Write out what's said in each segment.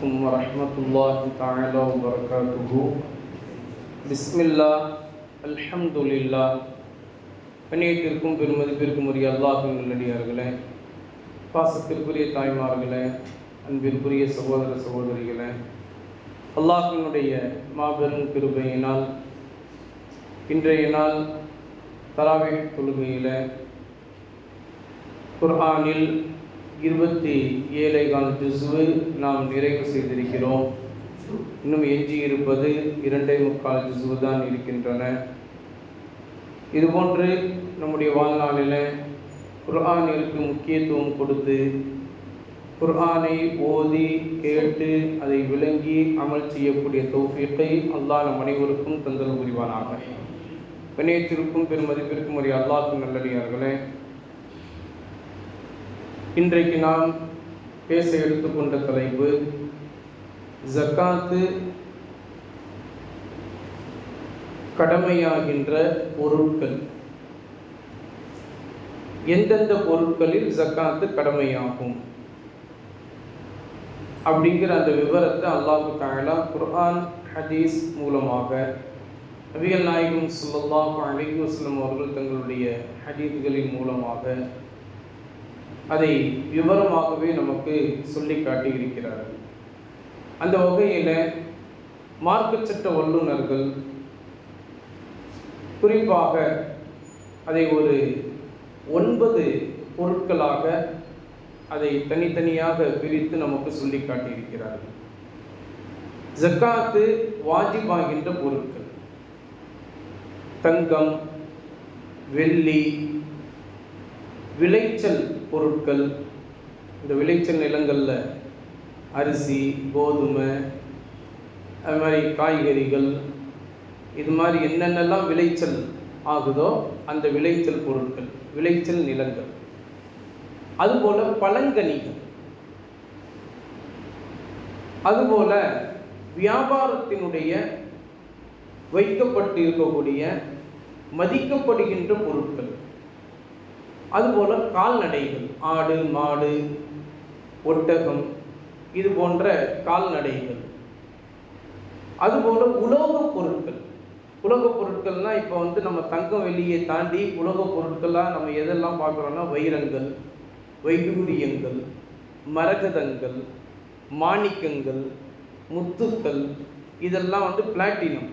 عليكم ورحمة الله تعالى وبركاته بسم الله الحمد لله கண்ணியத்திற்கும் பெருமதிப்பிற்கும் உரிய அல்லாஹின் நல்லடியார்களே பாசத்திற்குரிய தாய்மார்களே அன்பிற்குரிய சகோதர சகோதரிகளே அல்லாஹினுடைய மாபெரும் கிருபையினால் இன்றைய நாள் தராவே தொழுகையில் குர்ஆனில் இருபத்தி ஏழை கால் திசுவை நாம் நிறைவு செய்திருக்கிறோம். இன்னும் எஞ்சி இருப்பது இரண்டே முக்கால் ஜுசுவு தான் இருக்கின்றன. இதுபோன்று நம்முடைய வாழ்நாளில் குர்ஆனிற்கு முக்கியத்துவம் கொடுத்து குர்ஆனை ஓதி கேட்டு அதை விளங்கி அமல் செய்யக்கூடிய தௌஃபீக்கை அல்லாஹ் நம் அனைவருக்கும் தந்தல் புரிவானாக. கணியத்திற்கும் பெருமதிப்பிற்கும் ஒரு அல்லாஹ்க்கும் நல்லடியார்களே இன்றைக்கு நாம் பேச எடுத்துக்கொண்ட தலைப்பு ஜக்காத்து கடமையாகின்ற பொருட்கள். எந்தெந்த பொருட்களில் ஜக்காத்து கடமையாகும்? அப்படிங்கிற அந்த விவரத்தை அல்லாஹு தாயலா குர்ஆன் ஹதீஸ் மூலமாக நபிகள் நாயகம் சுல்லா அலைஹி அவர்கள் தங்களுடைய ஹதீஸ்களின் மூலமாக அதை விவரமாகவே நமக்கு சொல்லி காட்டியிருக்கிறார்கள். அந்த வகையில் மார்க்க சட்ட வல்லுநர்கள் குறிப்பாக அதை ஒரு ஒன்பது பொருட்களாக அதை தனித்தனியாக பிரித்து நமக்கு சொல்லி காட்டியிருக்கிறார்கள். ஜக்காத்து வாஜிபாகின்ற பொருட்கள். தங்கம் வெள்ளி விளைச்சல் பொருட்கள் இந்த விளைச்சல் நிலங்களில் அரிசி கோதுமை அது மாதிரி காய்கறிகள் இது மாதிரி என்னென்னலாம் விளைச்சல் ஆகுதோ அந்த விளைச்சல் பொருட்கள் விளைச்சல் நிலங்கள். அதுபோல் பழங்கனிகள். அதுபோல் வியாபாரத்தினுடைய வைக்கப்பட்டு இருக்கக்கூடிய மதிக்கப்படுகின்ற பொருட்கள். அதுபோல் கால்நடைகள் ஆடு மாடு ஒட்டகம் இது போன்ற கால்நடைகள். அதுபோல் உலோகப் பொருட்கள். உலோகப் பொருட்கள்னால் இப்போ வந்து நம்ம தங்கம் வெளியை தாண்டி உலோகப் பொருட்களாக நம்ம எதெல்லாம் பார்க்குறோன்னா வைரங்கள் வைடூரியங்கள் மரகதங்கள் மாணிக்கங்கள் முத்துக்கள் இதெல்லாம் வந்து பிளாட்டினம்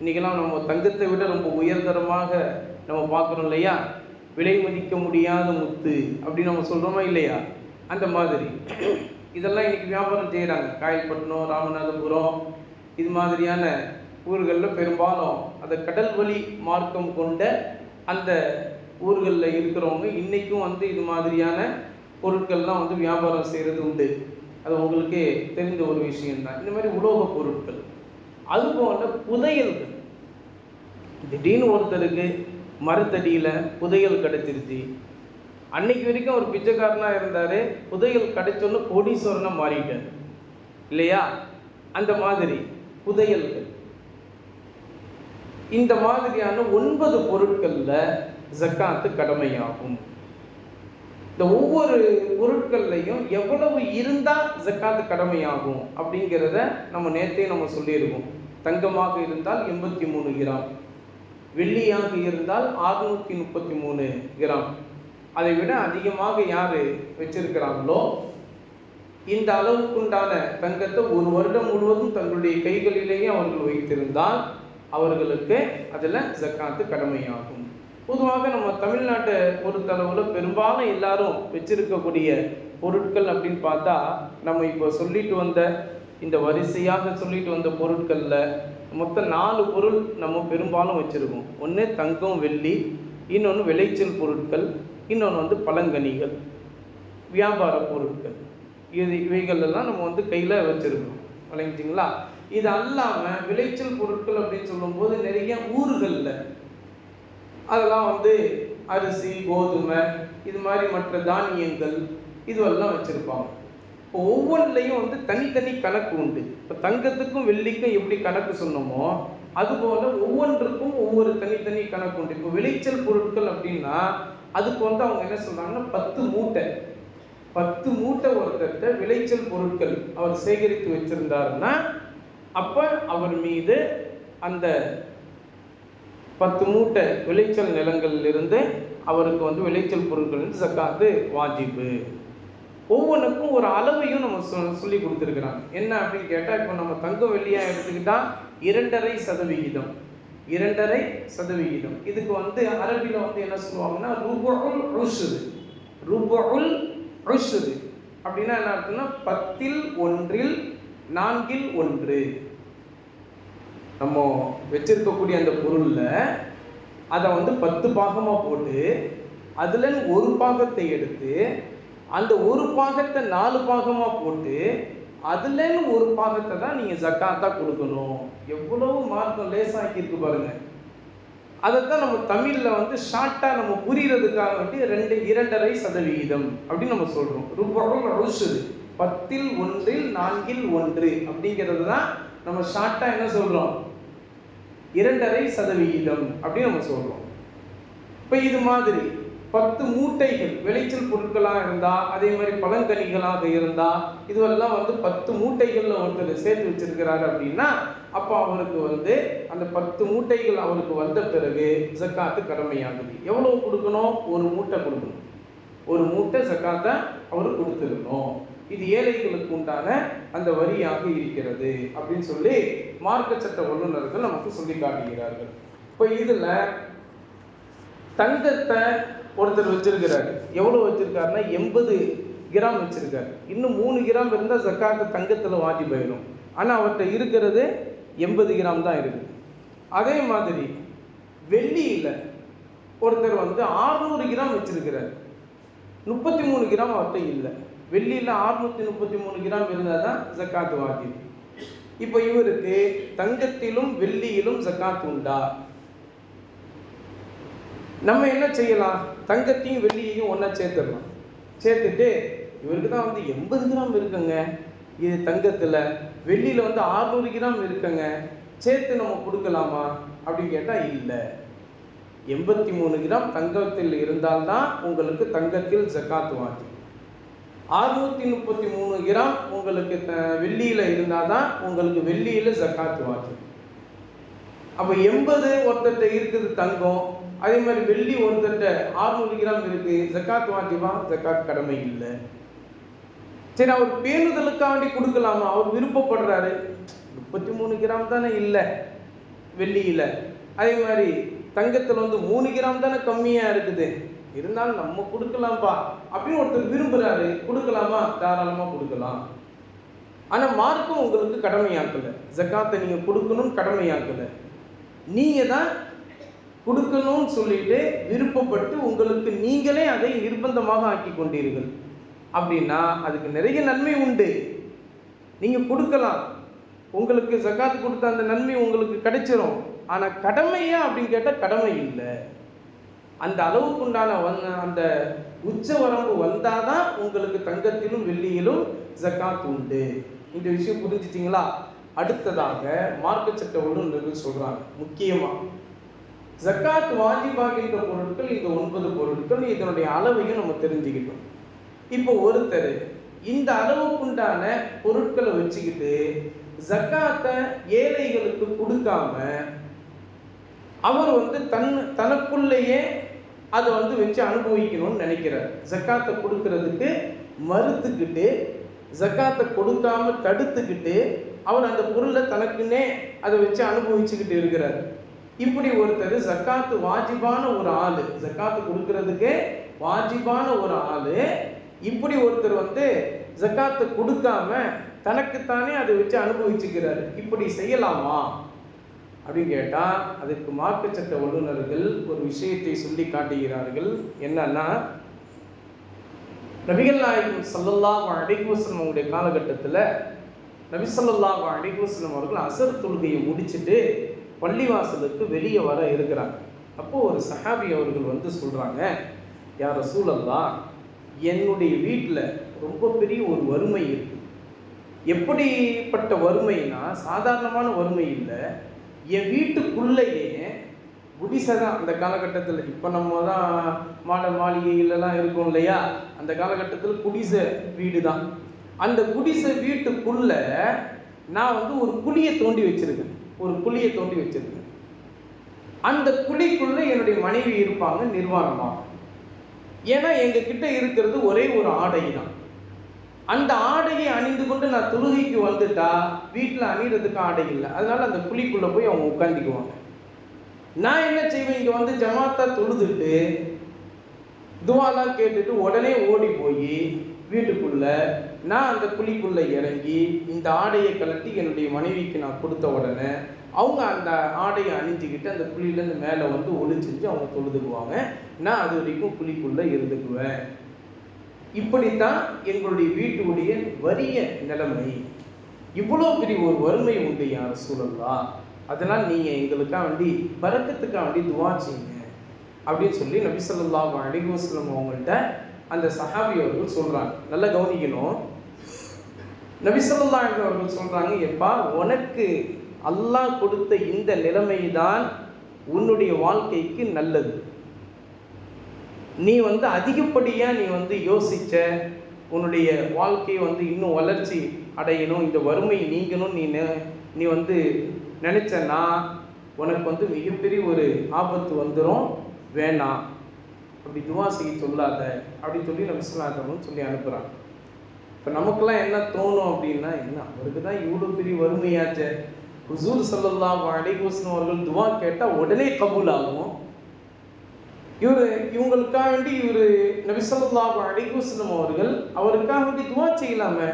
இன்றைக்கெல்லாம் நம்ம தங்கத்தை விட ரொம்ப உயர்தரமாக நம்ம பார்க்குறோம் இல்லையா? விலை மதிக்க முடியாத முத்து அப்படின்னு நம்ம சொல்கிறோமா இல்லையா? அந்த மாதிரி. இதெல்லாம் இன்னைக்கு வியாபாரம் செய்கிறாங்க காயல்பட்டினம் ராமநாதபுரம் இது மாதிரியான ஊர்களில் பெரும்பாலும் அந்த கடல் வழி மார்க்கம் கொண்ட அந்த ஊர்களில் இருக்கிறவங்க இன்றைக்கும் வந்து இது மாதிரியான பொருட்கள்லாம் வந்து வியாபாரம் செய்கிறது உண்டு. அது உங்களுக்கே தெரிந்த ஒரு விஷயம்தான். இந்த மாதிரி உலோக பொருட்கள். அதுபோல புதையல்கள். திடீர்னு ஒருத்தருக்கு மரத்தடியில் புதையல் கிடைச்சிருச்சு அன்னைக்கு வரைக்கும் அவர் பிச்சைக்காரனாக இருந்தார் புதையல் கிடைச்சோன்னு கோடீஸ்வரனாக மாறிட்டார். இல்லையா? அந்த மாதிரி புதையல்கள். இந்த மாதிரியான ஒன்பது பொருட்களில் ஜக்காத்து கடமையாகும். இந்த ஒவ்வொரு பொருட்கள்லையும் எவ்வளவு இருந்தால் ஜக்காத்து கடமையாகும் அப்படிங்கிறத நம்ம நேற்றே நம்ம சொல்லியிருக்கோம். தங்கமாக இருந்தால் எண்பத்தி மூணு கிராம். வெள்ளியாக இருந்தால் அறுநூற்றி முப்பத்தி மூணு கிராம். அதை விட அதிகமாக யார் வச்சிருக்கிறாங்களோ இந்த அளவுக்குண்டான தங்கத்தை ஒரு வருடம் முழுவதும் தங்களுடைய கைகளிலேயே அவர்கள் வைத்திருந்தால் அவர்களுக்கு அதில் ஜக்காத்து கடமையாகும். பொதுவாக நம்ம தமிழ்நாட்டை பொறுத்தளவில் பெரும்பாலும் எல்லாரும் வச்சிருக்கக்கூடிய பொருட்கள் அப்படின்னு பார்த்தா நம்ம இப்போ சொல்லிட்டு வந்த இந்த வரிசையாக சொல்லிட்டு வந்த பொருட்களில் மொத்தம் நாலு பொருள் நம்ம பெரும்பாலும் வச்சுருக்கோம். ஒன்று தங்கம் வெள்ளி இன்னொன்று விளைச்சல் பொருட்கள் இன்னொன்று வந்து பழங்கனிகள் வியாபார பொருட்கள். இது இவைகளெல்லாம் நம்ம வந்து கையில் வச்சுருக்கோம். விளைஞ்சிங்களா இது அல்லாமல் விளைச்சல் பொருட்கள் அப்படின்னு சொல்லும்போது நிறைய ஊர்களில். அதெல்லாம் வந்து அரிசி கோதுமை இது மாதிரி மற்ற தானியங்கள் இதுவெல்லாம் வச்சுருப்பாங்க. இப்போ ஒவ்வொன்றிலையும் வந்து தனித்தனி கணக்கு உண்டு. இப்போ தங்கத்துக்கும் வெள்ளிக்கும் எப்படி கணக்கு சொன்னோமோ அதுபோல் ஒவ்வொன்றுக்கும் ஒவ்வொரு தனித்தனி கணக்கு உண்டு. இப்போ விளைச்சல் பொருட்கள் அப்படின்னா அதுக்கு வந்து அவங்க என்ன சொல்கிறாங்கன்னா பத்து மூட்டை. பத்து மூட்டை ஒருத்தர்கிட்ட விளைச்சல் பொருட்கள் அவர் சேகரித்து வச்சிருந்தாருன்னா அப்ப அவர் மீது அந்த பத்து மூட்டை விளைச்சல் நிலங்களிலிருந்து அவருக்கு வந்து விளைச்சல் பொருட்கள் சக்காத்து வாஜிப்பு. ஒவ்வொன்றுக்கும் ஒரு அளவையும் நம்ம சொ- சொல்லி கொடுத்துருக்குறாங்க. என்ன அப்படின்னு கேட்டால் இப்போ நம்ம தங்கம் வெள்ளியாக எடுத்துக்கிட்டால் இரண்டரை சதவிகிதம். இரண்டரை சதவிகிதம். இதுக்கு வந்து அரபியில் வந்து என்ன சொல்லுவாங்கன்னா ரூபுல் ருஷுது ரூபுல் ருஷுது அப்படின்னா என்ன அர்த்தம்னா பத்தில் ஒன்றில் நான்கில் ஒன்று. நம்ம வச்சிருக்கக்கூடிய அந்த பொருளில் அதை வந்து பத்து பாகமாக போட்டு அதில் ஒரு பாகத்தை எடுத்து அந்த ஒரு பாகத்தை நாலு பாகமாக போட்டு அதுலன்னு ஒரு பாகத்தை தான் நீங்கள் ஜக்காத்தாக கொடுக்கணும். எவ்வளவு மார்க்கம் லேசாக்கி இருக்கு பாருங்க. அதைத்தான் நம்ம தமிழில் வந்து ஷார்ட்டாக நம்ம புரியறதுக்காக வேண்டி ரெண்டு இரண்டரை சதவிகிதம் அப்படின்னு நம்ம சொல்கிறோம் ரூபாய் ருஷுது பத்தில் ஒன்றில் நான்கில் ஒன்று அப்படிங்கிறது தான் நம்ம ஷார்ட்டாக என்ன சொல்கிறோம் இரண்டரை சதவிகிதம் அப்படின்னு நம்ம சொல்கிறோம் இப்போ இது மாதிரி பத்து மூட்டைகள் விளைச்சல் பொருட்களாக இருந்தால் அதே மாதிரி பழங்கனிகளாக இருந்தால் இதுவெல்லாம் வந்து பத்து மூட்டைகளில் ஒருத்தர் சேர்த்து வச்சிருக்கிறாரு அப்படின்னா அப்போ அவருக்கு வந்து அந்த பத்து மூட்டைகள் அவருக்கு வந்த பிறகு ஜக்காத்து கடமையாகுது. எவ்வளோ கொடுக்கணும்? ஒரு மூட்டை கொடுக்கணும். ஒரு மூட்டை ஜக்காத்தை அவர் கொடுத்துருக்கணும். இது ஏழைகளுக்கு உண்டான அந்த வரியாக இருக்கிறது அப்படின்னு சொல்லி மார்க்க சட்ட வல்லுநர்கள் நமக்கு சொல்லி காட்டுகிறார்கள். இப்போ இதில் தங்கத்தை ஒருத்தர் வச்சிருக்கிறாரு. எவ்வளோ வச்சிருக்காருன்னா எண்பது கிராம் வச்சிருக்காரு. இன்னும் மூணு கிராம் இருந்தால் ஜக்காத்து தங்கத்தில் வாட்டி போயிடும். ஆனால் அவர்கிட்ட இருக்கிறது எண்பது கிராம் தான் இருக்குது அதே மாதிரி வெள்ளியில் ஒருத்தர் வந்து 600 கிராம் வச்சிருக்கிறார். முப்பத்தி மூணு கிராம் அவர்கிட்ட இல்லை. வெள்ளியில் ஆறுநூற்றி முப்பத்தி மூணு கிராம் இருந்தால் தான் ஜக்காத்து வாஜிப் இப்போ இவருக்கு தங்கத்திலும் வெள்ளியிலும் ஜக்காத்து உண்டா? நம்ம என்ன செய்யலாம்? தங்கத்தையும் வெள்ளியையும் ஒன்றா சேர்த்துடலாம் சேர்த்துட்டு இவருக்கு தான் வந்து எண்பது கிராம் இருக்குங்க. இது தங்கத்தில் வெள்ளியில் வந்து 600 கிராம் இருக்குங்க. சேர்த்து நம்ம கொடுக்கலாமா அப்படின்னு கேட்டால் இல்லை. எண்பத்தி மூணு கிராம் தங்கத்தில் இருந்தால்தான் உங்களுக்கு தங்கத்தில் ஜக்காத்து வாஜி அறுநூத்தி முப்பத்தி மூணு கிராம் உங்களுக்கு த- இருந்தால் தான் உங்களுக்கு வெள்ளியில் ஜக்காத்து வாஜி அப்போ எண்பது ஒருத்தர்கிட்ட இருக்குது தங்கம். அதே மாதிரி வெள்ளி ஒருத்தட்ட ஆறுநூறு கிராம் இருக்கு. ஜக்காத் வாஜிபா ஜக்காத் கடமை இல்லை. சரி அவர் பேணுதலுக்காக வேண்டி கொடுக்கலாமா? அவர் விருப்பப்படுறாரு. முப்பத்தி மூணு கிராம் தானே இல்லை வெள்ளியில். அதே மாதிரி தங்கத்தில் வந்து மூணு கிராம் தானே கம்மியாக இருக்குது. இருந்தாலும் நம்ம கொடுக்கலாம்ப்பா அப்படின்னு ஒருத்தர் விரும்புகிறாரு கொடுக்கலாமா? தாராளமாக கொடுக்கலாம். ஆனால் மார்க்கும் உங்களுக்கு கடமையாக்கலை. ஜக்காத்தை நீங்கள் கொடுக்கணும்னு கடமையாக்கலை. நீங்கள் தான் கொடுக்கணும்னு சொல்லிட்டு விருப்பப்பட்டு உங்களுக்கு நீங்களே அதை நிர்பந்தமாக ஆக்கி கொண்டீர்கள். அப்படின்னா அதுக்கு நிறைய நன்மை உண்டு. நீங்கள் கொடுக்கலாம். உங்களுக்கு ஜக்காத் கொடுத்த அந்த நன்மை உங்களுக்கு கிடைச்சிரும். ஆனால் கடமையா அப்படின்னு கேட்டால் கடமை இல்லை. அந்த அளவுக்கு உண்டான அந்த உச்ச வரம்பு வந்தாதான் உங்களுக்கு தங்கத்திலும் வெள்ளியிலும் ஜக்காத் உண்டு. இந்த விஷயம் புரிஞ்சிட்டிங்களா? அடுத்ததாக மார்க்க சட்ட வல்லுநர்கள் சொல்கிறாங்க முக்கியமாக ஜக்காத் வாஜிபாகின்ற பொருட்கள் இந்த ஒன்பது பொருட்கள் இதனுடைய அளவையும் நம்ம தெரிஞ்சுக்கிட்டோம். இப்போ ஒருத்தர் இந்த அளவுக்குண்டான பொருட்களை வச்சுக்கிட்டு ஜக்காத்தை ஏழைகளுக்கு கொடுக்காம அவர் வந்து தன் தனக்குள்ளேயே அதை வந்து வச்சு அனுபவிக்கணும்னு நினைக்கிறார். ஜக்காத்தை கொடுக்கறதுக்கு மறுத்துக்கிட்டு ஜக்காத்தை கொடுக்காம தடுத்துக்கிட்டு அவர் அந்த பொருளை தனக்குன்னே அதை வச்சு அனுபவிச்சுக்கிட்டு இருக்கிறார். இப்படி ஒருத்தர் ஜக்காத்து வாஜிபான ஒரு ஆளு. ஜக்காத்து கொடுக்கறதுக்கு வாஜிபான ஒரு ஆளு. இப்படி ஒருத்தர் வந்து ஜக்காத்து கொடுக்காம தனக்குத்தானே அதை வச்சு அனுபவிச்சுக்கிறாரு. இப்படி செய்யலாமா? அப்படின்னு கேட்டால் அதுக்கு மார்க்க சட்ட வல்லுநர்கள் ஒரு விஷயத்தை சொல்லி காட்டுகிறார்கள். என்னன்னா நபிகள் நாயகம் ஸல்லல்லாஹு அலைஹி வஸல்லம் அவங்களுடைய காலகட்டத்தில் நபி ஸல்லல்லாஹு அலைஹி அவர்கள் அசர் தொழுகையை முடிச்சிட்டு பள்ளிவாசலுக்கு வெளியே வர இருக்கிறாங்க. அப்போது ஒரு சஹாபி அவர்கள் வந்து சொல்கிறாங்க யார் சூழல்லா என்னுடைய வீட்டில் ரொம்ப பெரிய ஒரு வறுமை இருக்கு. எப்படிப்பட்ட வறுமைனா சாதாரணமான வறுமை இல்லை. என் வீட்டுக்குள்ளேயே குடிசை தான் அந்த காலகட்டத்தில். இப்போ நம்ம தான் மாட மாளிகைகளெல்லாம் இருக்கோம் இல்லையா? அந்த காலகட்டத்தில் குடிசை வீடு தான் அந்த குடிசை வீட்டுக்குள்ளே நான் வந்து ஒரு குழியை தோண்டி வச்சுருக்கேன். ஒரு குழியை தோண்டி வச்சிருக்கேன் அந்த குழிக்குள்ள என்னுடைய மனைவி இருப்பாங்க நிர்வாணமாக ஏன்னா எங்ககிட்ட இருக்கிறது ஒரே ஒரு ஆடை தான் அந்த ஆடையை அணிந்து கொண்டு நான் தொழுகைக்கு வந்துட்டா வீட்டில் அணிகிறதுக்கு ஆடை இல்லை. அதனால அந்த குழிக்குள்ளே போய் அவங்க உட்காந்துக்குவாங்க நான் என்ன செய்வேன்? இங்கே வந்து ஜமாத்தா தொழுதுட்டு துவாலாம் கேட்டுட்டு உடனே ஓடி போய் வீட்டுக்குள்ள நான் அந்த குழிக்குள்ள இறங்கி இந்த ஆடையை கலட்டி என்னுடைய மனைவிக்கு நான் கொடுத்த உடனே அவங்க அந்த ஆடையை அணிஞ்சுக்கிட்டு அந்த குழியிலேருந்து மேலே வந்து ஒளி செஞ்சு அவங்க தொழுதுக்குவாங்க. நான் அது வரைக்கும் குழிக்குள்ள இருந்துக்குவேன். இப்படித்தான் எங்களுடைய வீட்டுடைய வறிய நிலைமை. இவ்வளோ பெரிய ஒரு வறுமை உண்டு யார் சூழல்லா அதனால் நீங்கள் எங்களுக்காக வேண்டி பறக்கத்துக்காக வேண்டி துவா செய்யுங்க. அப்படின்னு சொல்லி நபிசல்லாஹ் ஸல்லல்லாஹு அவங்கள்ட்ட அந்த சஹாபி அவர்கள் சொல்கிறாங்க நல்லா கவனிக்கணும். நபிசல்லா அவர்கள் சொல்கிறாங்க எப்பா உனக்கு அல்லாஹ் கொடுத்த இந்த நிலைமை தான் உன்னுடைய வாழ்க்கைக்கு நல்லது. நீ வந்து அதிகப்படியாக நீ வந்து யோசிச்ச உன்னுடைய வாழ்க்கையை வந்து இன்னும் வளர்ச்சி அடையணும் இந்த வறுமை நீங்கணும் நீ நீ வந்து நினச்சன்னா உனக்கு வந்து மிகப்பெரிய ஒரு ஆபத்து வந்துடும் வேணாம். அப்படி துவா செய்ய சொல்லாத அப்படின்னு சொல்லி நம்ம விஸ்வநாதனும் சொல்லி அனுப்புகிறாங்க இப்போ நமக்கெல்லாம் என்ன தோணும் அப்படின்னா என்ன அவருக்கு தான் இவ்வளோ பெரிய வறுமையாச்சே. ஹுசூர் சல்லா அலைஹி அவர்கள் துவா கேட்டால் உடனே கபூல் ஆகும். இவர் இவங்களுக்காக வேண்டி இவர் நபிசல்லா ஸல்லல்லாஹு அவர்கள் அவருக்காக வேண்டி துவா செய்யலாமே?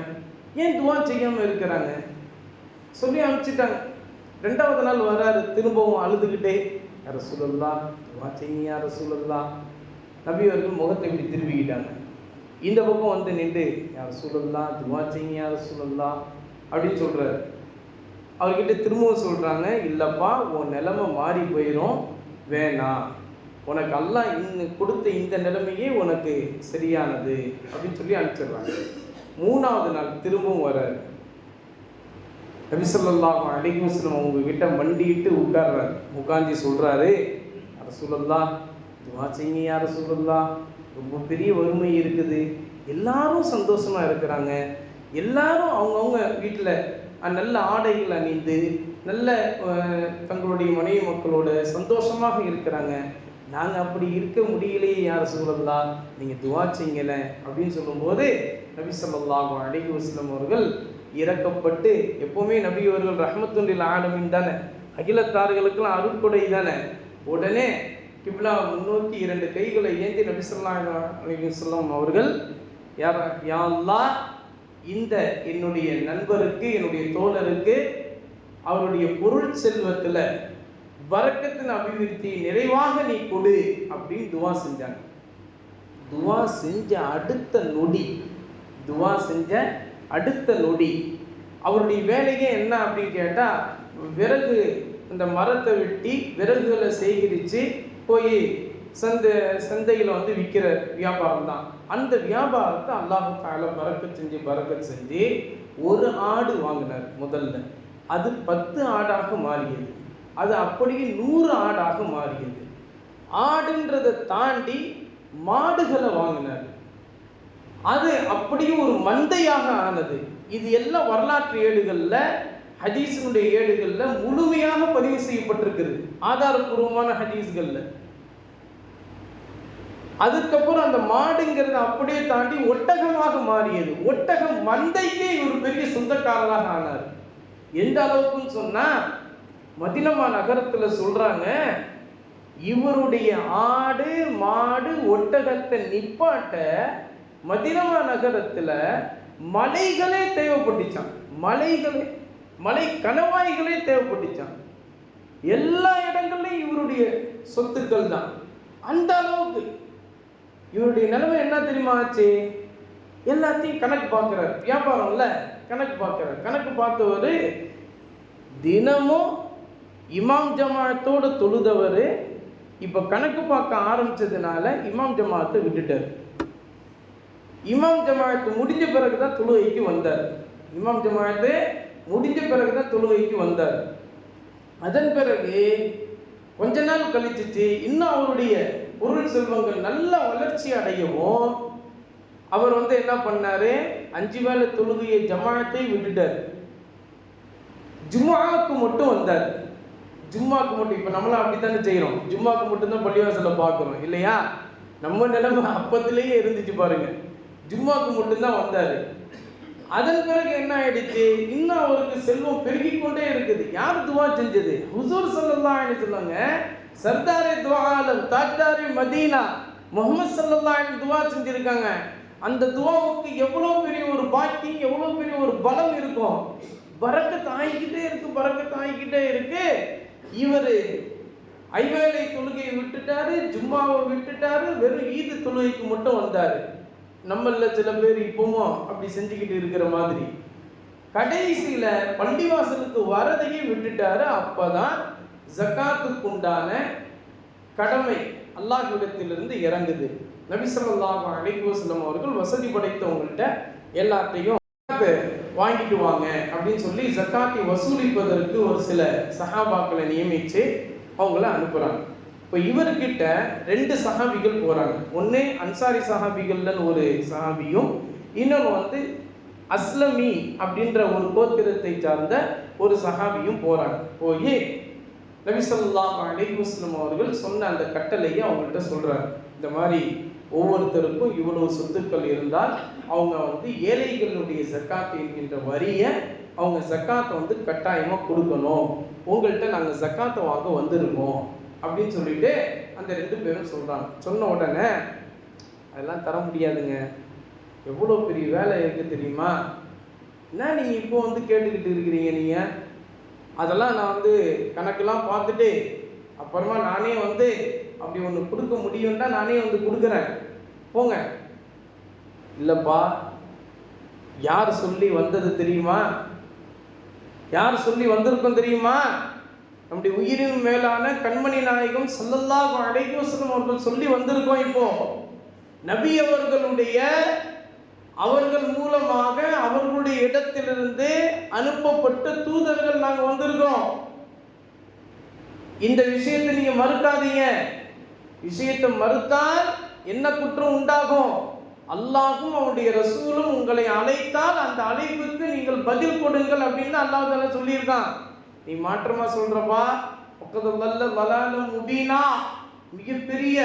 ஏன் துவா செய்யாம இருக்கிறாங்க? சொல்லி அனுப்பிச்சிட்டாங்க. ரெண்டாவது நாள் வராரு திரும்பவும் அழுதுகிட்டே யார சூழல்லா துவா செய்யுங்க யார சூழல்லா நபி அவர்கள் முகத்தை இப்படி திரும்பிக்கிட்டாங்க. இந்த பக்கம் வந்து நின்று யார் சூழல்லா துவா செய்யுங்க யார் சூழல்லா அப்படின்னு சொல்றாரு. அவர்கிட்ட திரும்பவும் சொல்கிறாங்க இல்லைப்பா உன் நிலமை மாறி போயிடும் வேணாம் உனக்கு எல்லாம் இந்த கொடுத்த இந்த நிலைமையே உனக்கு சரியானது அப்படின்னு சொல்லி அனுப்பிச்சிடுறாங்க. மூணாவது நாள் திரும்பவும் வர்றாரு. நபி ஸல்லல்லாஹு அலைஹி வஸல்லம் அவங்க கிட்ட மண்டிட்டு உட்கார்றாரு உட்காந்து சொல்கிறாரு அரசூலல்லா துவா செய்யுங்க யார ரசூலல்லா. ரொம்ப பெரிய வறுமை இருக்குது. எல்லாரும் சந்தோஷமா இருக்கிறாங்க. எல்லாரும் அவங்கவுங்க வீட்டில் நல்ல ஆடைகள் அணிந்து நல்ல தங்களுடைய மனைவி மக்களோட சந்தோஷமாக இருக்கிறாங்க. நாங்கள் அப்படி இருக்க முடியலையே யார் சூழல்லா நீங்கள் துவா செய்யலை அப்படின்னு சொல்லும்போது நபி ஸல்லல்லாஹு அலைஹி வஸல்லம் அவர்கள் இறக்கப்பட்டு எப்போவுமே நபி அவர்கள் ரஹ்மத்துண்டில் ஆலமின் தானே. அகிலத்தார்களுக்கெல்லாம் அருட்கொடை தானே. உடனே கிப்லா முன்னோக்கி இரண்டு கைகளை ஏந்தி நபி ஸல்லல்லாஹு அவர்கள் யார் யா இந்த என்னுடைய நண்பருக்கு என்னுடைய தோழருக்கு அவருடைய பொருள் செல்வத்தில் வரக்கத்தின் அபிவிருத்தி நிறைவாக நீ கொடு அப்படின்னு துவா செஞ்சாங்க. துவா செஞ்ச அடுத்த நொடி துவா செஞ்ச அடுத்த நொடி. அவருடைய வேலையே என்ன அப்படின்னு கேட்டால் விறகு இந்த மரத்தை வெட்டி விறகுகளை சேகரித்து போய் சந்தை சந்தையில் வந்து விற்கிற வியாபாரம் தான் அந்த வியாபாரத்தை அல்லாஹு தால பறக்க செஞ்சு பறக்க செஞ்சு ஒரு ஆடு வாங்கினார் முதல்ல. அது பத்து ஆடாக மாறியது. அது அப்படியே நூறு ஆடாக மாறியது. ஆடுன்றதை தாண்டி மாடுகளை வாங்கினார். அது அப்படியே ஒரு மந்தையாக ஆனது. இது எல்லாம் வரலாற்று ஏடுகளில் ஹதீஸினுடைய ஏடுகள்ல முழுமையாக பதிவு செய்யப்பட்டிருக்குது ஆதாரபூர்வமான ஹதீஸ்கள்ல. அதுக்கப்புறம் அந்த மாடுங்கிறத அப்படியே தாண்டி ஒட்டகமாக மாறியது. ஒட்டகம் மந்தைக்கே இவர் பெரிய சொந்தக்காரராக ஆனார். எந்த அளவுக்குன்னு சொன்னா மதினமா நகரத்துல சொல்றாங்க இவருடைய ஆடு மாடு ஒட்டகத்தை நிப்பாட்ட மதினமா நகரத்துல மலைகளே தேவைப்பட்டுச்சான் மலைகளே மலை கணவாய்களே தேவைப்பட்டுச்சான் எல்லா இடங்கள்லையும் இவருடைய சொத்துக்கள் தான். அந்த அளவுக்கு இவருடைய நிலைமை என்ன தெரியுமா ஆச்சு? எல்லாத்தையும் கணக்கு பார்க்குறாரு. வியாபாரம்ல கணக்கு பார்க்குறாரு. கணக்கு பார்த்தவர் தினமும் இமாம் ஜமாத்தோடு தொழுதவர் இப்போ கணக்கு பார்க்க ஆரம்பிச்சதுனால இமாம் ஜமாத்தை விட்டுட்டார். இமாம் ஜமாத்து முடிஞ்ச பிறகு தான் தொழுகைக்கு வந்தார். இமாம் ஜமாத்து முடிஞ்ச பிறகு தான் தொழுகைக்கு வந்தார். அதன் பிறகு கொஞ்ச நாள் கழிச்சிச்சு இன்னும் அவருடைய பொருள் செல்வங்கள் நல்ல வளர்ச்சி அடையவும் அவர் வந்து என்ன பண்ணாரு? அஞ்சு வேளை தொழுகையை ஜமாத்தை விட்டுட்டார். ஜும்மாவுக்கு மட்டும் வந்தார். ஜும்மாவுக்கு மட்டும் இப்போ நம்மளும் அப்படித்தானே செய்கிறோம் ஜும்மாவுக்கு மட்டும்தான் பள்ளிவாசலில் பார்க்குறோம் இல்லையா? நம்ம நிலைமை அப்பத்திலேயே இருந்துச்சு பாருங்க. ஜும்மாவுக்கு மட்டும்தான் வந்தார். அதன் பிறகு என்ன ஆயிடுச்சு? இன்னும் அவருக்கு செல்வம் பெருகிக் கொண்டே இருக்குது. யார் துவா செஞ்சது? ஹுசூர் சல்லல்லாஹு அலைஹி சொல்லுங்க சர்தாரே துவா ஆலம் தாஜ்தாரே மதீனா முகமது சல்லல்லாஹு துவா செஞ்சிருக்காங்க. அந்த துவாவுக்கு எவ்வளோ பெரிய ஒரு பாக்கியம் எவ்வளோ பெரிய ஒரு பலம் இருக்கும்? பறக்க தாங்கிக்கிட்டே இருக்கு பறக்க தாங்கிக்கிட்டே இருக்கு. இவர் ஐவேளை தொழுகையை விட்டுட்டாரு ஜும்மாவை விட்டுட்டாரு வெறும் ஈது தொழுகைக்கு மட்டும் வந்தாரு. நம்மள சில பேர் இப்பவும் அப்படி செஞ்சுக்கிட்டு இருக்கிற மாதிரி. கடைசியில பள்ளிவாசலுக்கு வரதையே விட்டுட்டாரு. அப்பதான் ஜக்காத்துக்கு உண்டான கடமை அல்லாஹ்விடத்திலிருந்து இறங்குது. நபிசல்லாஹ் ஸல்லல்லாஹு அவர்கள் வசதி படைத்தவங்கள்ட்ட எல்லாத்தையும் வாங்கிட்டு வாங்க அப்படின்னு சொல்லி ஜக்காத்தை வசூலிப்பதற்கு ஒரு சில சஹாபாக்களை நியமித்து அவங்கள அனுப்புறாங்க. இப்போ இவர்கிட்ட ரெண்டு சஹாபிகள் போகிறாங்க ஒன்று அன்சாரி சஹாபிகள்னு ஒரு சஹாபியும் இன்னொன்று வந்து அஸ்லமி அப்படின்ற ஒரு கோத்திரத்தை சார்ந்த ஒரு சஹாபியும் போகிறாங்க போய் நபி ஸல்லல்லாஹு முஸ்லிம் அவர்கள் சொன்ன அந்த கட்டளையை அவங்கள்ட்ட சொல்கிறாங்க இந்த மாதிரி ஒவ்வொருத்தருக்கும் இவ்வளவு சொத்துக்கள் இருந்தால் அவங்க வந்து ஏழைகளுடைய ஜக்காத் என்கின்ற வரியை அவங்க ஜக்காத்தை வந்து கட்டாயமாக கொடுக்கணும். உங்கள்கிட்ட நாங்கள் ஜக்காத்தை வாங்க வந்திருக்கோம். அப்படின்னு சொல்லிட்டு அந்த ரெண்டு பேரும் சொல்கிறாங்க சொன்ன உடனே அதெல்லாம் தர முடியாதுங்க. எவ்வளோ பெரிய வேலை இருக்குது தெரியுமா? என்ன நீங்கள் இப்போ வந்து கேட்டுக்கிட்டு இருக்கிறீங்க நீங்கள் அதெல்லாம் நான் வந்து கணக்கெல்லாம் பார்த்துட்டு அப்புறமா நானே வந்து அப்படி ஒன்று கொடுக்க முடியும்னா நானே வந்து கொடுக்குறேன். போங்க. இல்லைப்பா யார் சொல்லி வந்தது தெரியுமா? யார் சொல்லி வந்திருக்கோம் தெரியுமா? நம்முடைய உயிரின் மேலான கண்மணி நாயகம் ஸல்லல்லாஹு அலைஹி வஸல்லம் அவர்கள் சொல்லி வந்திருக்கோம் இப்போ. நபி அவர்களுடைய அவர்கள் மூலமாக அவர்களுடைய இடத்திலிருந்து அனுப்பப்பட்ட தூதர்கள் நாங்கள் வந்திருக்கோம். இந்த விஷயத்தை நீங்க மறுக்காதீங்க. விஷயத்தை மறுத்தால் என்ன குற்றம் உண்டாகும்? அல்லாஹும் அவனுடைய ரசூலும் உங்களை அழைத்தால் அந்த அழைப்புக்கு நீங்கள் பதில் கொடுங்கள் அப்படின்னு அல்லாஹ் சொல்லியிருக்கான். நீ மாற்றமா சொல்றப்பா? பக்கத்துல வலால முபீனா மிகப்பெரிய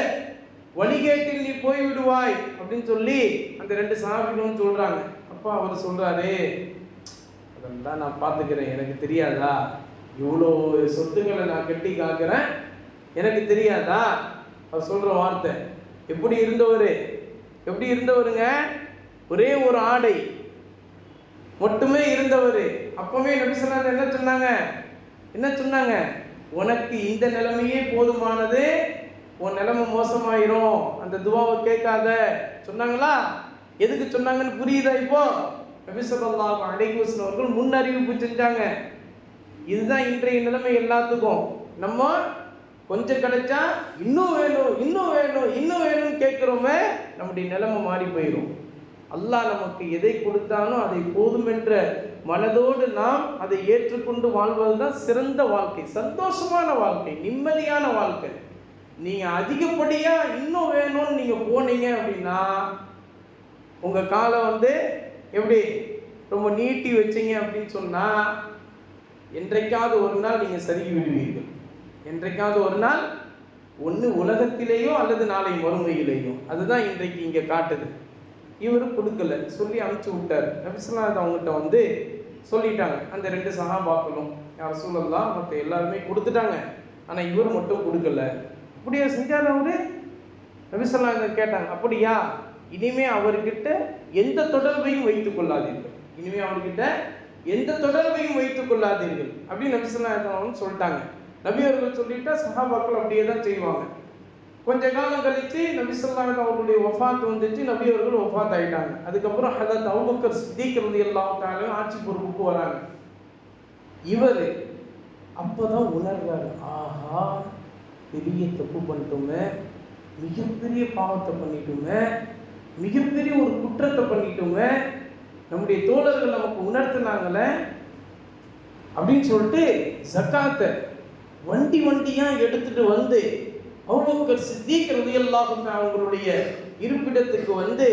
வழிகேட்டில் நீ போய் விடுவாய் அப்படின்னு சொல்லி அந்த ரெண்டு சாபிகளும் சொல்றாங்க. அப்பா அவர் சொல்றாரு அதெல்லாம் நான் பார்த்துக்கிறேன். எனக்கு தெரியாதா? இவ்வளோ சொத்துக்களை நான் கட்டி காக்கிறேன். எனக்கு தெரியாதா? அவர் சொல்ற வார்த்தை. எப்படி இருந்தவர்? எப்படி இருந்தவருங்க? ஒரே ஒரு ஆடை மட்டுமே இருந்தவர். அப்பவே நபிசல்லாத என்ன சொன்னாங்க? என்ன சொன்னாங்க? உனக்கு இந்த நிலைமையே போதுமானது உன் நிலைமை மோசமாயிரும். அந்த துவாவை கேட்காத. சொன்னாங்களா? எதுக்கு சொன்னாங்கன்னு புரியுதா இப்போ? நபிசல்லாஹ் அடைகுசன் அவர்கள் முன்னறிவிப்பு செஞ்சாங்க. இதுதான் இன்றைய நிலைமை எல்லாத்துக்கும். நம்ம கொஞ்சம் கிடைச்சா இன்னும் வேணும் இன்னும் வேணும் இன்னும் வேணும்னு கேட்குறோமே நம்முடைய நிலைமை மாறி போயிடும் அல்லாஹ் நமக்கு எதை கொடுத்தானோ அதை போதும் என்ற மனதோடு நாம் அதை ஏற்றுக்கொண்டு வாழ்வது தான் சிறந்த வாழ்க்கை. சந்தோஷமான வாழ்க்கை நிம்மதியான வாழ்க்கை. நீங்கள் அதிகப்படியாக இன்னும் வேணும்னு நீங்கள் போனீங்க அப்படின்னா உங்கள் காலை வந்து எப்படி ரொம்ப நீட்டி வச்சீங்க அப்படின்னு சொன்னால் என்றைக்காவது ஒரு நாள் நீங்கள் சருகி விடுவீர்கள். என்றைக்காவது ஒரு நாள் ஒன்று உலகத்திலேயோ அல்லது நாளை மறுமையிலேயோ. அதுதான் இன்றைக்கு இங்கே காட்டுது. இவர் கொடுக்கல. சொல்லி அனுப்பிச்சு விட்டார். நபிசுல்லாத் அவங்ககிட்ட வந்து சொல்லிட்டாங்க. அந்த ரெண்டு சகாபாக்களும் யார் சூழல்லாம் மற்ற எல்லாருமே கொடுத்துட்டாங்க. ஆனால் இவர் மட்டும் கொடுக்கல. அப்படியா செஞ்சார் அவரு? நபிசுல்லா கேட்டாங்க. அப்படியா? இனிமே அவர்கிட்ட எந்த தொடர்பையும் வைத்துக் கொள்ளாதீர்கள். இனிமே அவர்கிட்ட எந்த தொடர்பையும் வைத்துக் கொள்ளாதீர்கள். அப்படின்னு நபிசுல்லா சொல்லிட்டாங்க. நபி அவர்கள் சொல்லிட்டா சகாபாக்கள் அப்படியே தான் செய்வாங்க. கொஞ்ச காலம் கழித்து நபி சொல்லாங்க அவர்களுடைய ஒஃபாத் வந்துச்சு நபி அவர்கள் ஒஃபாத் ஆயிட்டாங்க. அதுக்கப்புறம் ஹதத் அவுபக்கர் சித்திக் ரதி ஆட்சி பொறுப்புக்கு வராங்க. இவர் அப்போதான் உணர்றாரு ஆஹா பெரிய தப்பு பண்ணிட்டோமே மிகப்பெரிய பாவத்தை பண்ணிட்டோமே மிகப்பெரிய ஒரு குற்றத்தை பண்ணிட்டோமே நம்முடைய தோழர்கள் நமக்கு உணர்த்தினாங்களே அப்படின்னு சொல்லிட்டு ஜக்காத்தை வண்டி வண்டியாக எடுத்துட்டு வந்து அவ்வளோக்கர் சித்திக் ரலியல்லாஹு அவங்களுடைய இருப்பிடத்துக்கு வந்து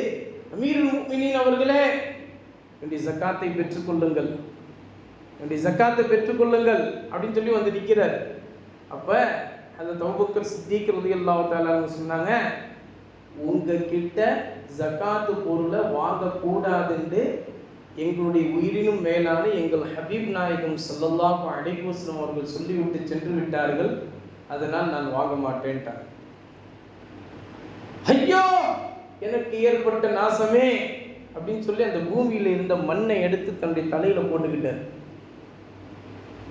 அமீர் மீனின் அவர்களே என்னுடைய ஜக்காத்தை பெற்றுக்கொள்ளுங்கள் என்னுடைய ஜக்காத்தை பெற்றுக்கொள்ளுங்கள் அப்படின்னு சொல்லி வந்து நிற்கிறார் அப்போ அந்த தௌபக்கர் சித்திக் ரலியல்லாஹு தாலான்னு சொன்னாங்க உங்ககிட்ட ஜக்காத்து பொருளை வாங்கக்கூடாதுன்னு எங்களுடைய உயிரினும் மேலான எங்கள் ஹபீப் நாயகம் ஸல்லல்லாஹு அலைஹி அவர்கள் சொல்லிவிட்டு சென்று விட்டார்கள். அதனால் நான் வாங்க மாட்டேன்ட்டான். ஐயோ எனக்கு ஏற்பட்ட நாசமே அப்படின்னு சொல்லி அந்த பூமியில் இருந்த மண்ணை எடுத்து தன்னுடைய தலையில் போட்டுக்கிட்டார்.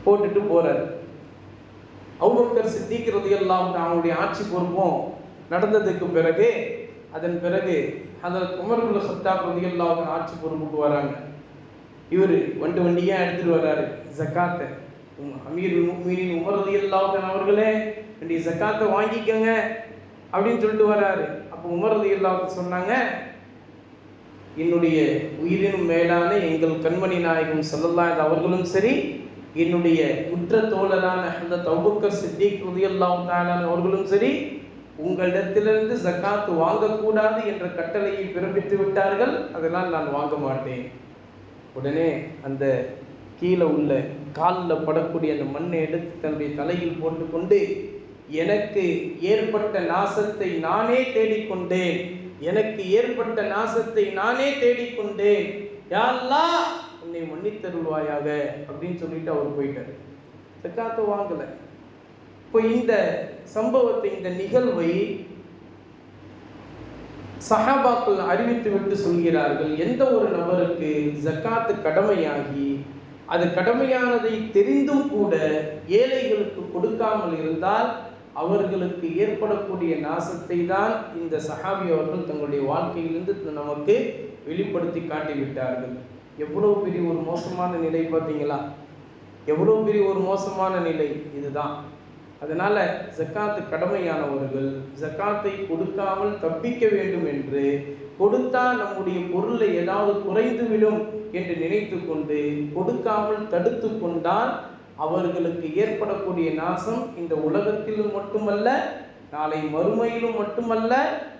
போட்டுட்டு போறார். அவுபக்கர் சித்திக்கிறது எல்லாம் அவனுடைய ஆட்சி பொறுப்பும் நடந்ததுக்கு பிறகு அதன் பிறகு அதில் குமர்குல் சத்தாப் ரலியல்லாஹு எல்லாம் ஆட்சி பொறுப்புக்கு வராங்க. இவர் வண்டு வண்டியாக எடுத்துட்டு வர்றாரு ஜக்காத்தை. அமீர் மீனின் உமரது இல்லாதன் அவர்களே ரெண்டு ஜக்காத்தை வாங்கிக்கோங்க அப்படின்னு சொல்லிட்டு வராரு. அப்போ உமரது இல்லாத சொன்னாங்க என்னுடைய உயிரினும் மேலான எங்கள் கண்மணி நாயகம் செல்லல்லாத அவர்களும் சரி என்னுடைய உற்ற தோழரான அந்த தவுக்க சித்திக் ரலியல்லாஹு அவர்களும் சரி உங்களிடத்திலிருந்து ஜக்காத்து வாங்கக்கூடாது என்ற கட்டளையை பிறப்பித்து விட்டார்கள் அதனால் நான் வாங்க மாட்டேன். உடனே அந்த கீழே உள்ள காலில் படக்கூடிய அந்த மண்ணை எடுத்து தன்னுடைய தலையில் போட்டுக்கொண்டு எனக்கு ஏற்பட்ட நாசத்தை நானே தேடிக்கொண்டேன். எனக்கு ஏற்பட்ட நாசத்தை நானே தேடிக்கொண்டேன். யாரெல்லாம் உன்னை மன்னித்தருள்வாயாக அப்படின்னு சொல்லிட்டு அவர் போயிட்டார். ஜக்காத்தை வாங்கலை. இப்போ இந்த சம்பவத்தை இந்த நிகழ்வை சஹாபாக்கள் அறிவித்து விட்டு சொல்கிறார்கள். எந்த ஒரு நபருக்கு ஜக்காத்து கடமையாகி அது கடமையானதை தெரிந்தும் கூட ஏழைகளுக்கு கொடுக்காமல் இருந்தால் அவர்களுக்கு ஏற்படக்கூடிய நாசத்தை தான் இந்த சஹாபி அவர்கள் தங்களுடைய வாழ்க்கையிலிருந்து நமக்கு வெளிப்படுத்தி காட்டிவிட்டார்கள். எவ்வளோ பெரிய ஒரு மோசமான நிலை பார்த்தீங்களா? எவ்வளோ பெரிய ஒரு மோசமான நிலை இதுதான். அதனால ஜக்காத்து கடமையானவர்கள் ஜக்காத்தை கொடுக்காமல் தப்பிக்க வேண்டும் என்று கொடுத்தால் நம்முடைய பொருளை ஏதாவது குறைந்துவிடும் என்று நினைத்து கொண்டு கொடுக்காமல் தடுத்து கொண்டால் அவர்களுக்கு ஏற்படக்கூடிய நாசம் இந்த உலகத்திலும் மட்டுமல்ல நாளை மறுமையிலும் மட்டுமல்ல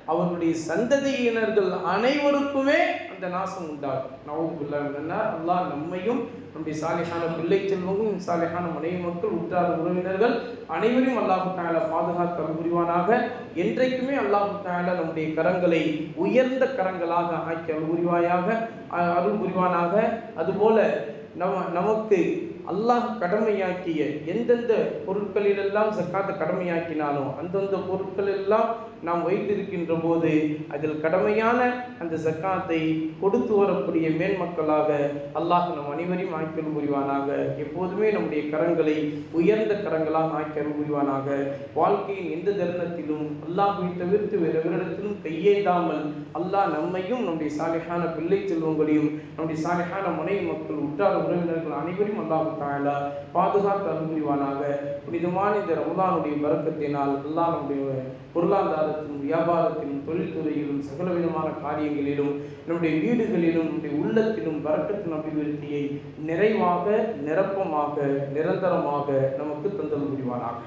அவர்களுடைய சந்ததியினர்கள் அனைவருக்குமே அந்த நாசம் உண்டாகும். நவுபில்லா அல்லாஹ் நம்மையும் நம்முடைய சாலிஹான பிள்ளை செல்வமும் சாலிஹான மனைவி மக்கள் உற்றார் உறவினர்கள் அனைவரையும் அல்லாஹு தாயால பாதுகாத்து அருள் புரிவானாக. என்றைக்குமே அல்லாஹு தாயால நம்முடைய கரங்களை உயர்ந்த கரங்களாக ஆக்கி அருள் புரிவாயாக அருள் புரிவானாக. அதுபோல நம்ம நமக்கு அல்லாஹ் கடமையாக்கிய எந்தெந்த பொருட்களிலெல்லாம் ஜக்காத்தை கடமையாக்கினாலும் அந்தந்த பொருட்களெல்லாம் நாம் வைத்திருக்கின்ற போது அதில் கடமையான அந்த ஜக்காத்தை கொடுத்து வரக்கூடிய மேன்மக்களாக அல்லாஹ் நம் அனைவரையும் ஆக்கியல் புரிவானாக. எப்போதுமே நம்முடைய கரங்களை உயர்ந்த கரங்களாக ஆக்கியல் புரிவானாக. வாழ்க்கையின் எந்த தருணத்திலும் அல்லாஹை தவிர்த்து வேறு எவரிடத்திலும் கையேந்தாமல் அல்லாஹ் நம்மையும் நம்முடைய சாலிஹான பிள்ளை செல்வங்களையும் நம்முடைய சாலிஹான மனைவி மக்கள் உற்றார் உறவினர்கள் அனைவரையும் அல்லாஹ் தாயலா பாதுகாத்து அருள் புனிதமான இந்த ரமதானுடைய பறக்கத்தினால் அல்லாஹ் நம்முடைய பொருளாதாரத்திலும் வியாபாரத்திலும் தொழில்துறையிலும் சகல விதமான காரியங்களிலும் நம்முடைய வீடுகளிலும் நம்முடைய உள்ளத்திலும் வரக்கத்தின் அபிவிருத்தியை நிறைவாக நிரப்பமாக நிரந்தரமாக நமக்கு தந்தல் புரிவானாக.